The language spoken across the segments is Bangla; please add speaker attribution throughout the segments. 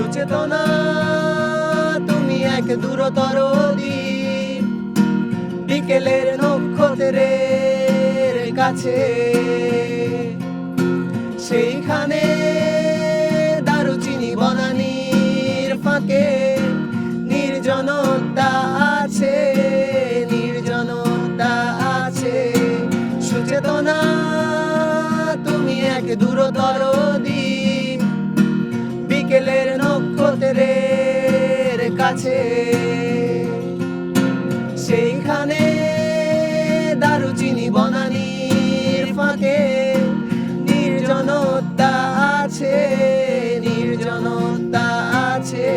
Speaker 1: সুচেতনা, তুমি এক দূরতর দ্বীপ। বিকেলের নক্ষত্রের কাছে। সেইখানে দারুচিনি বনানির ফাঁকে নির্জনতা আছে নির্জনতা আছে। সুচেতনা, তুমি এক দূরতর কাছে, সেইখানে দারুচিনি বনানির ফাঁকে নির্জনতা আছে নির্জনতা আছে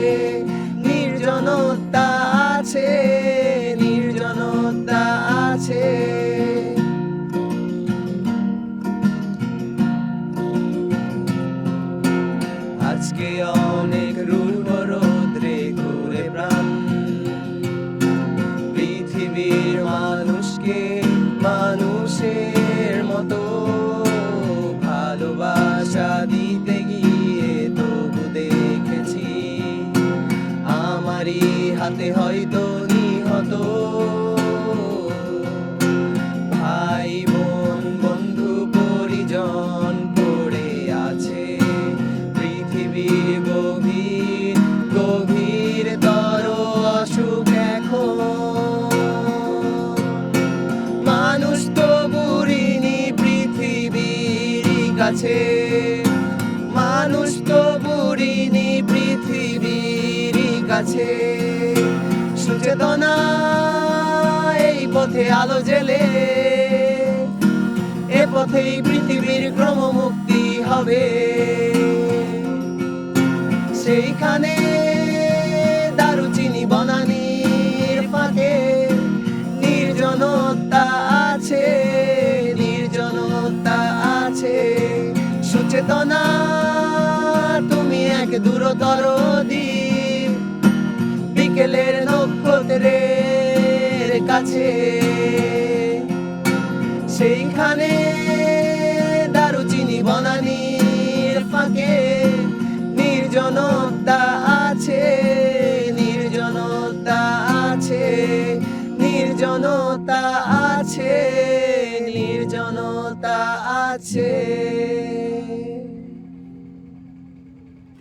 Speaker 1: নির্জনতা আছে নির্জনতা আছে। আজকে অনেক রূপ রোদ্রে আমারই হাতে হয়তো নিহত। ভাই, বোন, বন্ধু, পরিজন পড়ে আছে। পৃথিবীর গভীর গভীর তর অসুখ এখন। মানুষ তো বুড়িনি পৃথিবীর কাছে। কাছে সুচেতনা এই পথে আলো জেলে। এ পথেই পৃথিবীর ক্রমমুক্তি হবে। সেইখানে দারুচিনি বনানির ফাঁকে নির্জনতা আছে নির্জনতা আছে। সুচেতনা, তুমি এক দূরতর কাছে সেইখানে দারুচিনি বনানির ফাঁকে নির্জনতা আছে নির্জনতা আছে নির্জনতা আছে নির্জনতা আছে।